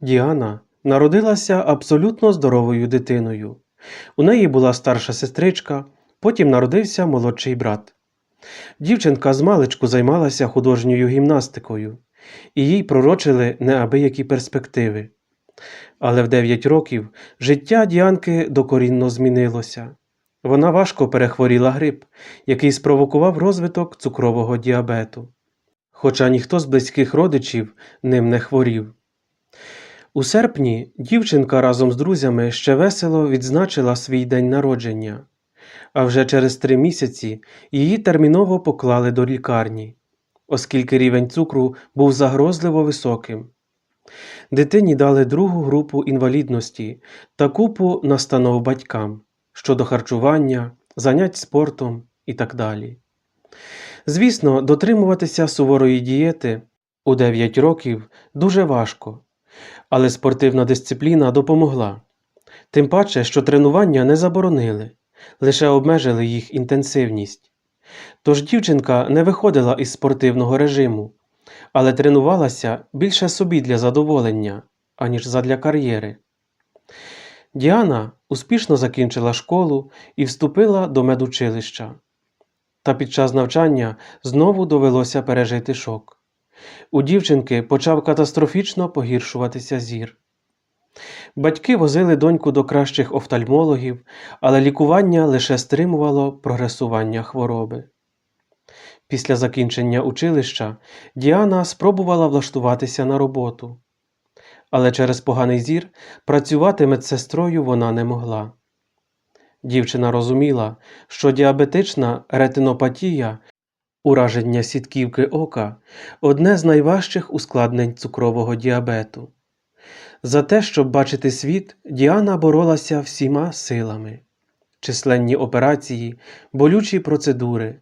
Діана народилася абсолютно здоровою дитиною. У неї була старша сестричка, потім народився молодший брат. Дівчинка з маличку займалася художньою гімнастикою, і їй пророчили неабиякі перспективи. Але в 9 років життя Діанки докорінно змінилося. Вона важко перехворіла грип, який спровокував розвиток цукрового діабету. Хоча ніхто з близьких родичів ним не хворів. У серпні дівчинка разом з друзями ще весело відзначила свій день народження, а вже через три місяці її терміново поклали до лікарні, оскільки рівень цукру був загрозливо високим. Дитині дали другу групу інвалідності та купу настанов батькам щодо харчування, занять спортом і так далі. Звісно, дотримуватися суворої дієти у 9 років дуже важко, але спортивна дисципліна допомогла. Тим паче, що тренування не заборонили, лише обмежили їх інтенсивність. Тож дівчинка не виходила із спортивного режиму, але тренувалася більше собі для задоволення, аніж задля кар'єри. Діана успішно закінчила школу і вступила до медучилища. Та під час навчання знову довелося пережити шок. У дівчинки почав катастрофічно погіршуватися зір. Батьки возили доньку до кращих офтальмологів, але лікування лише стримувало прогресування хвороби. Після закінчення училища Діана спробувала влаштуватися на роботу, але через поганий зір працювати медсестрою вона не могла. Дівчина розуміла, що діабетична ретинопатія, ураження сітківки ока одне з найважчих ускладнень цукрового діабету. За те, щоб бачити світ, Діана боролася всіма силами, численні операції, болючі процедури.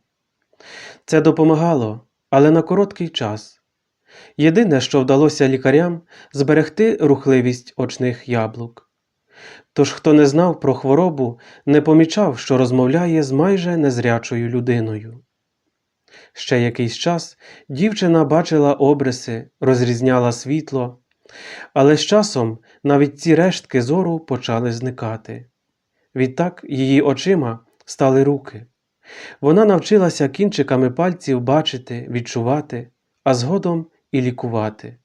Це допомагало, але на короткий час. Єдине, що вдалося лікарям, зберегти рухливість очних яблук. Тож, хто не знав про хворобу, не помічав, що розмовляє з майже незрячою людиною. Ще якийсь час дівчина бачила обриси, розрізняла світло, але з часом навіть ці рештки зору почали зникати. Відтак її очима стали руки. Вона навчилася кінчиками пальців бачити, відчувати, а згодом і лікувати.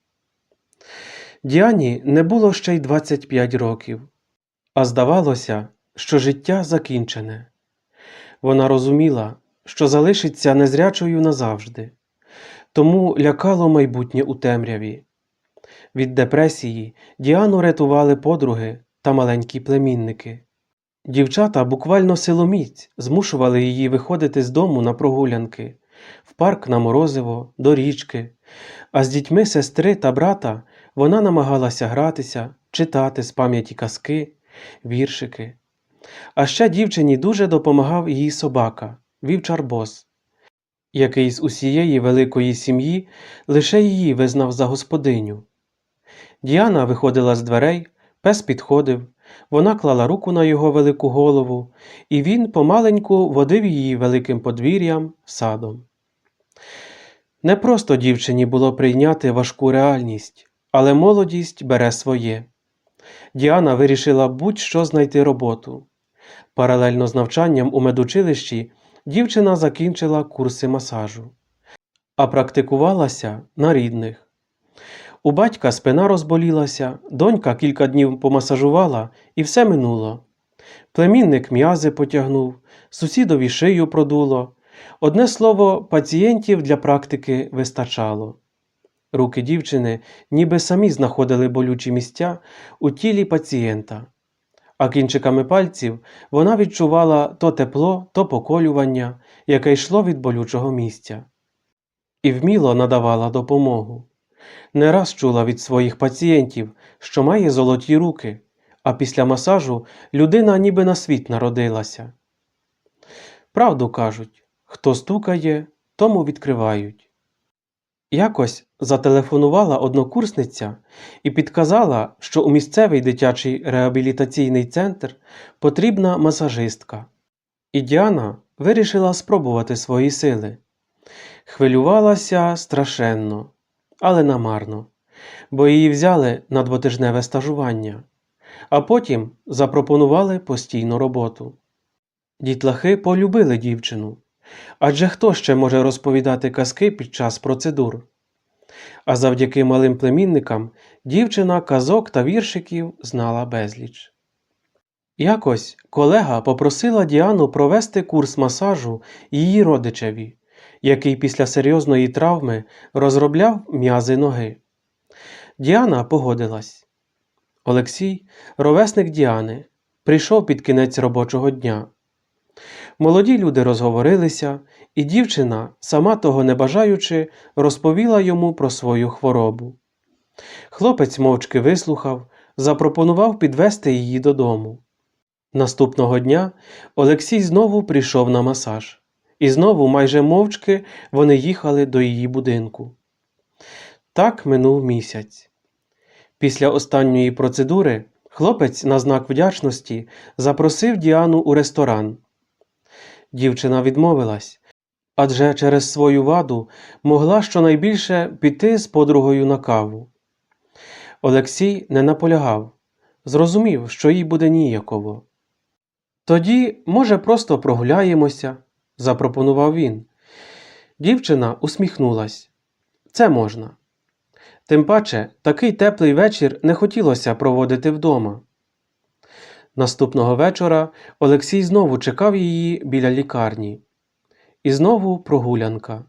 Діані не було ще й 25 років, а здавалося, що життя закінчене. Вона розуміла, що залишиться незрячою назавжди, тому лякало майбутнє у темряві. Від депресії Діану рятували подруги та маленькі племінники. Дівчата буквально силоміць змушували її виходити з дому на прогулянки, в парк на морозиво, до річки, а з дітьми сестри та брата вона намагалася гратися, читати з пам'яті казки, віршики. А ще дівчині дуже допомагав її собака, вівчар Бос, який з усієї великої сім'ї лише її визнав за господиню. Діана виходила з дверей, пес підходив, вона клала руку на його велику голову, і він помаленьку водив її великим подвір'ям, садом. Не просто дівчині було прийняти важку реальність, але молодість бере своє. Діана вирішила будь-що знайти роботу. Паралельно з навчанням у медучилищі дівчина закінчила курси масажу, а практикувалася на рідних. У батька спина розболілася, донька кілька днів помасажувала, і все минуло. Племінник м'язи потягнув, сусідові шию продуло. Одне слово, пацієнтів для практики вистачало. Руки дівчини ніби самі знаходили болючі місця у тілі пацієнта, а кінчиками пальців вона відчувала то тепло, то поколювання, яке йшло від болючого місця, і вміло надавала допомогу. Не раз чула від своїх пацієнтів, що має золоті руки, а після масажу людина ніби на світ народилася. Правду кажуть, хто стукає, тому відкривають. Якось зателефонувала однокурсниця і підказала, що у місцевий дитячий реабілітаційний центр потрібна масажистка. І Діана вирішила спробувати свої сили. Хвилювалася страшенно, але намарно. бо її взяли на двотижневе стажування, а потім запропонували постійну роботу. Дітлахи полюбили дівчину, адже хто ще може розповідати казки під час процедур? А завдяки малим племінникам дівчина казок та віршиків знала безліч. Якось колега попросила Діану провести курс масажу її родичеві, який після серйозної травми розробляв м'язи ноги. Діана погодилась. Олексій, ровесник Діани, прийшов під кінець робочого дня. Молоді люди розговорилися, і дівчина, сама того не бажаючи, розповіла йому про свою хворобу. Хлопець мовчки вислухав, запропонував підвести її додому. Наступного дня Олексій знову прийшов на масаж, і знову майже мовчки вони їхали до її будинку. Так минув місяць. Після останньої процедури хлопець на знак вдячності запросив Діану у ресторан. Дівчина відмовилась, адже через свою ваду могла щонайбільше піти з подругою на каву. Олексій не наполягав, зрозумів, що їй буде ніяково. Тоді, може, просто прогуляємося, запропонував він. Дівчина усміхнулась. Це можна. Тим паче, такий теплий вечір не хотілося проводити вдома. Наступного вечора Олексій знову чекав її біля лікарні. І знову прогулянка.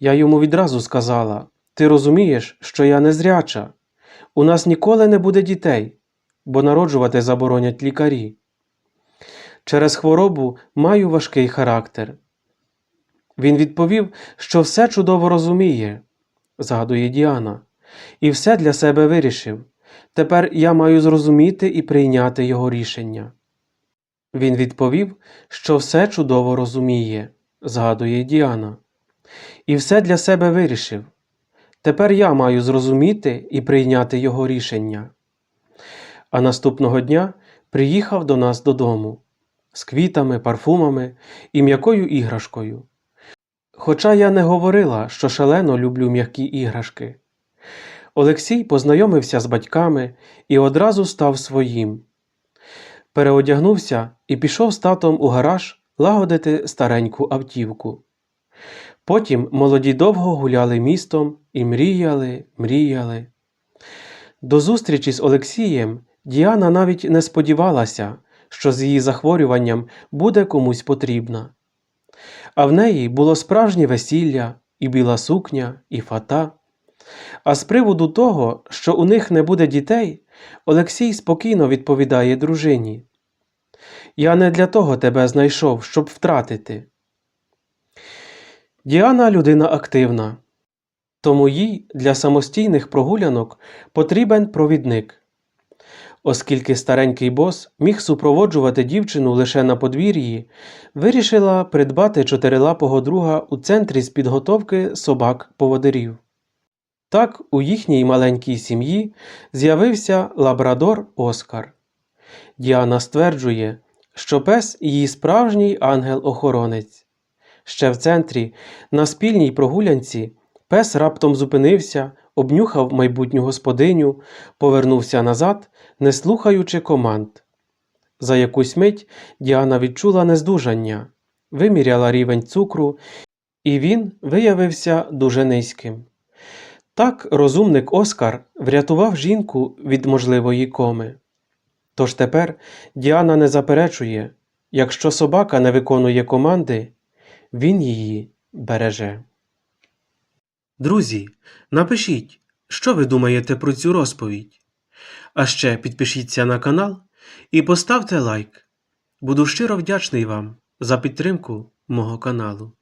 Я йому відразу сказала: Ти розумієш, що я незряча. У нас ніколи не буде дітей, бо народжувати заборонять лікарі. Через хворобу маю важкий характер. Він відповів, що все чудово розуміє, згадує Діана, і все для себе вирішив. Тепер я маю зрозуміти і прийняти його рішення. Він відповів, що все чудово розуміє, згадує Діана, і все для себе вирішив. Тепер я маю зрозуміти і прийняти його рішення. А наступного дня приїхав до нас додому з квітами, парфумами і м'якою іграшкою. Хоча я не говорила, що шалено люблю м'які іграшки. Олексій познайомився з батьками і одразу став своїм. Переодягнувся і пішов з татом у гараж лагодити стареньку автівку. Потім молоді довго гуляли містом і мріяли, мріяли. До зустрічі з Олексієм Діана навіть не сподівалася, що з її захворюванням буде комусь потрібна. А в неї було справжнє весілля, і біла сукня, і фата. А з приводу того, що у них не буде дітей, Олексій спокійно відповідає дружині. Я не для того тебе знайшов, щоб втратити. Діана людина активна, тому їй для самостійних прогулянок потрібен провідник. Оскільки старенький бос міг супроводжувати дівчину лише на подвір'ї, вирішила придбати чотирилапого друга у центрі з підготовки собак-поводирів. Так у їхній маленькій сім'ї з'явився лабрадор Оскар. Діана стверджує, що пес її справжній ангел-охоронець. Ще в центрі, на спільній прогулянці, пес раптом зупинився, обнюхав майбутню господиню, повернувся назад, не слухаючи команд. За якусь мить Діана відчула нездужання, виміряла рівень цукру, і він виявився дуже низьким. Так розумник Оскар врятував жінку від можливої коми. Тож тепер Діана не заперечує, якщо собака не виконує команди, він її береже. Друзі, напишіть, що ви думаєте про цю розповідь. А ще підпишіться на канал і поставте лайк. Буду щиро вдячний вам за підтримку мого каналу.